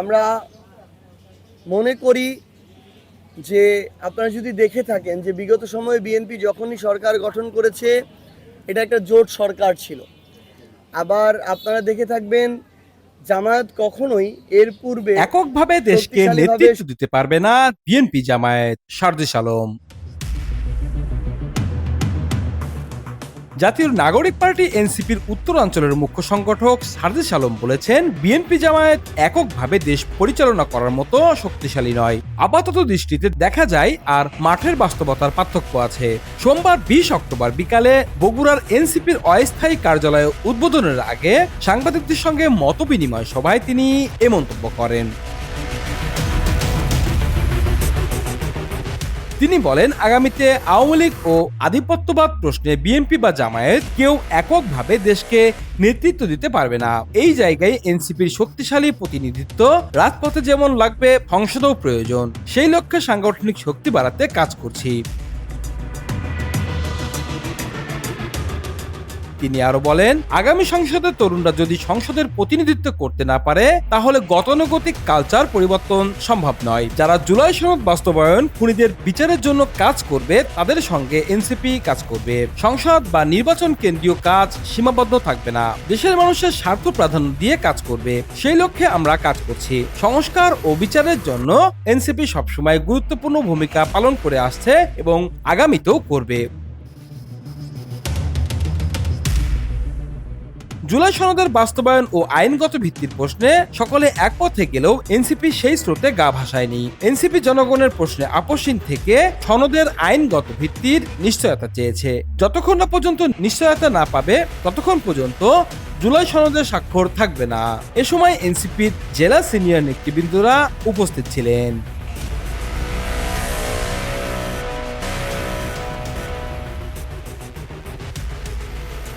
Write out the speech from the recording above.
আমরা মনে করি যে আপনারা যদি দেখে থাকেন যে বিগত সময়ে বিএনপি যখনই সরকার গঠন করেছে এটা একটা জোট সরকার ছিল। আবার আপনারা দেখে থাকবেন জামায়াত কখনোই এর পূর্বে এককভাবে দেশকে নেতৃত্ব দিতে পারবে না বিএনপি জামায়াত। সারদিস আলম। জাতীয় নাগরিক পার্টি এনসিপির উত্তরাঞ্চলের মুখ্য সংগঠক সারদিস আলম বলেছেন, বিএনপি জামায়াত এককভাবে দেশ পরিচালনা করার মতো শক্তিশালী নয়। আপাতত দৃষ্টিতে দেখা যায় আর মাঠের বাস্তবতার পার্থক্য আছে। সোমবার বিশ অক্টোবর বিকালে বগুড়ার এনসিপির অস্থায়ী কার্যালয়ে উদ্বোধনের আগে সাংবাদিকদের সঙ্গে মতবিনিময় সভায় তিনি এ মন্তব্য করেন। তিনি বলেন, আগামীতে আওয়ামী লীগ ও আধিপত্যবাদ প্রশ্নে বিএনপি বা জামায়াত কেউ এককভাবে দেশকে নেতৃত্ব দিতে পারবে না। এই জায়গায় এনসিপির শক্তিশালী প্রতিনিধিত্ব, রাজপথে যেমন লাগবে, সংসদও প্রয়োজন। সেই লক্ষ্যে সাংগঠনিক শক্তি বাড়াতে কাজ করছি। তিনি আরও বলেন, আগামী সংসদে তরুণরা যদি সংসদের প্রতিনিধিত্ব করতে না পারে, তাহলে গতানুগতিক কালচার পরিবর্তন সম্ভব নয়। যারা জুলাই সনদ বাস্তবায়ন খুনিদের বিচারের জন্য কাজ করবে, তাদের সঙ্গে এনসিপি কাজ করবে। সংসদ বা নির্বাচন কেন্দ্রীয় কাজ সীমাবদ্ধ থাকবে না। দেশের মানুষের স্বার্থ প্রাধান্য দিয়ে কাজ করবে। সেই লক্ষ্যে আমরা কাজ করছি। সংস্কার ও বিচারের জন্য এনসিপি সবসময় গুরুত্বপূর্ণ ভূমিকা পালন করে আসছে এবং আগামীতেও করবে। জুলাই সনদের বাস্তবায়ন ও আইনগত ভিত্তির প্রশ্নে সকলে একপথে গেলেও এনসিপি সেই স্রোতে গা ভাসায়নি। এনসিপি জনগণের প্রশ্নে আপসীন থেকে সনদের আইনগত ভিত্তির নিশ্চয়তা চেয়েছে। যতক্ষণ না পর্যন্ত নিশ্চয়তা না পাবে, ততক্ষণ পর্যন্ত জুলাই সনদের স্বাক্ষর থাকবে না। এ সময় এনসিপির জেলা সিনিয়র নেতৃবৃন্দরা উপস্থিত ছিলেন।